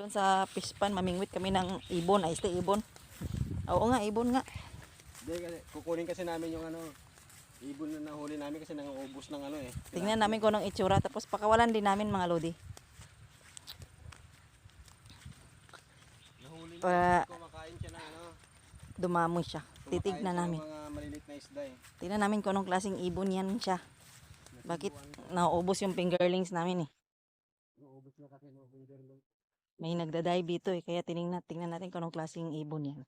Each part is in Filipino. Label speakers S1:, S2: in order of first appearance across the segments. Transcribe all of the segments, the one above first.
S1: Doon sa pispan, mamingwit kami ng ibon. Ay, este ibon. Oo nga, ibon nga.
S2: Hindi, kukunin kasi namin yung ano, ibon na nahuli namin kasi nanguubos ng ano eh.
S1: Tingnan namin kung anong itsura. Tapos pakawalan din namin mga lodi.
S2: Nahuli na
S1: Pa-
S2: kumakain siya ng ano.
S1: Dumamoy siya.
S2: kumakain
S1: Titignan
S2: siya
S1: namin.
S2: mga malilit na isda eh.
S1: Tingnan namin kung anong klaseng ibon yan siya. Bakit nauubos yung fingerlings namin eh.
S2: Naubos na kasi ng finger lang.
S1: May nagda-dive dito eh. Kaya tingnan, tingnan natin kung anong klaseng ibon yan.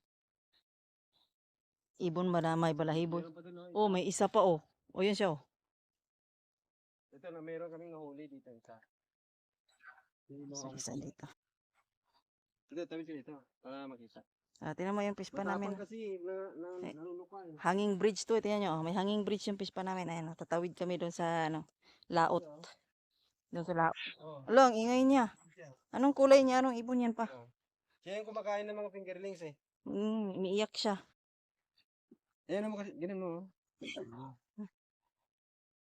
S1: Ibon ba na may balahibo?
S2: Meron pa doon,
S1: Oh, may isa pa oh. O yan siya oh.
S2: Ito na meron kaming nahuli dito isa. Ako-
S1: isa dito.
S2: Ito, tabi siya dito para makita.
S1: Ah, tingnan mo yung pispan namin.
S2: Kasi na, na,
S1: Eh.
S2: nanunuka eh.
S1: Hanging bridge to. Tingnan nyo. oh. May hanging bridge yung pispan namin. Ayan, oh, tatawid kami doon sa ano, laot. Doon sa laot.
S2: Oh.
S1: Alo, ang ingay niya. Anong kulay niya? Anong ibon yan pa?
S2: Siya yung kumakain ng mga fingerlings eh.
S1: Mm, umiiyak siya.
S2: Ayan mo kasi, ganun mo. oh.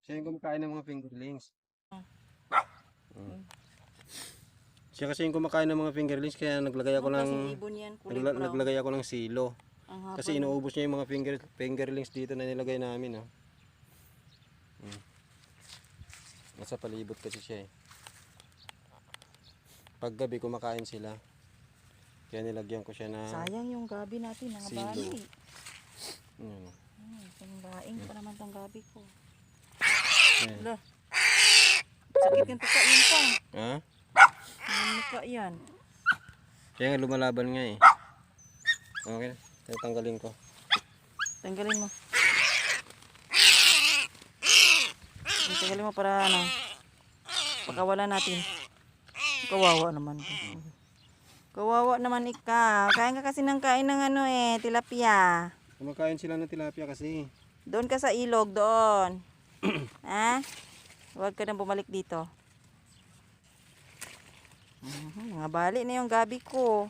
S2: Siya yung kumakain ng mga fingerlings. Mm. Siya kasi yung kumakain ng mga fingerlings kaya naglagay ako ng
S1: yan?
S2: Nagla-
S1: brown.
S2: naglagay ako ng silo.
S1: Ang
S2: Kasi inuubos niya yung mga finger fingerlings dito na nilagay namin oh. Mm. Nasa palibot kasi siya eh. Pag gabi kumakain sila. Kaya nilagyan ko siya na
S1: Sayang yung gabi natin. Ang
S2: Silo.
S1: bali.
S2: Yun.
S1: Hmm, pangbaing pa naman tang gabi ko.
S2: Ayan.
S1: Hala. Sakit yung tuka yun pa.
S2: Ha?
S1: Ang muka yan.
S2: Kaya nga lumalaban nga eh. Okay, tatanggalin ko.
S1: Tanggalin mo. Tanggalin mo para ano. Pagkawala natin. Kawawa naman. Kawawa naman ikaw. Kain ka kasi ng kain ng ano eh, tilapia.
S2: Kumakain sila ng tilapia kasi.
S1: Doon ka sa ilog, doon. ha? Huwag ka nang bumalik dito. Mhm, mga bali na yung gabi ko.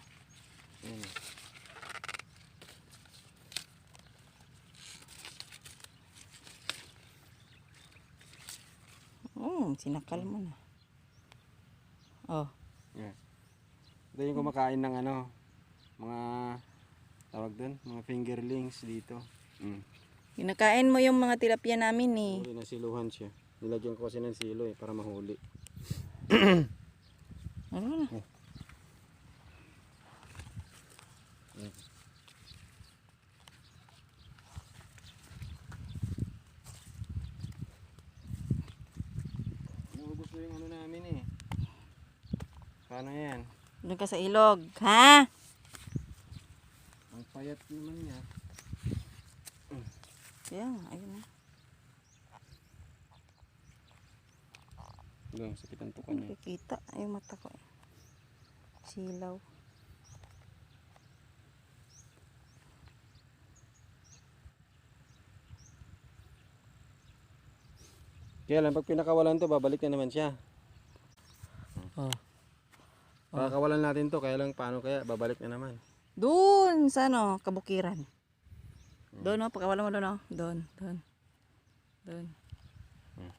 S1: Hmm, sinakal mo na. Oh,
S2: Ito yung kumakain ng ano, mga tawag doon, mga fingerlings dito. Mm.
S1: kinakain mo yung mga tilapia namin eh.
S2: Huli na siluhan siya. Nilagyan ko kasi ng silo eh, para mahuli.
S1: Ano na?
S2: Naubos na yung ano namin eh. Paano yan?
S1: Doon ka sa ilog, ha?
S2: Ang payat naman niya.
S1: Kaya nga, ayun na.
S2: Hanggang sakit ang tuka niya.
S1: Nakikita ay mata ko. eh. Silaw.
S2: Kaya lang, pag pinakawalan to, babalik na naman siya.
S1: Oh. Oh.
S2: Pakakawalan natin to. Kaya lang paano kaya? Babalik na naman.
S1: Doon sa ano, kabukiran. Doon oh, pakawalan mo doon oh. Doon, doon. Doon. Hmm.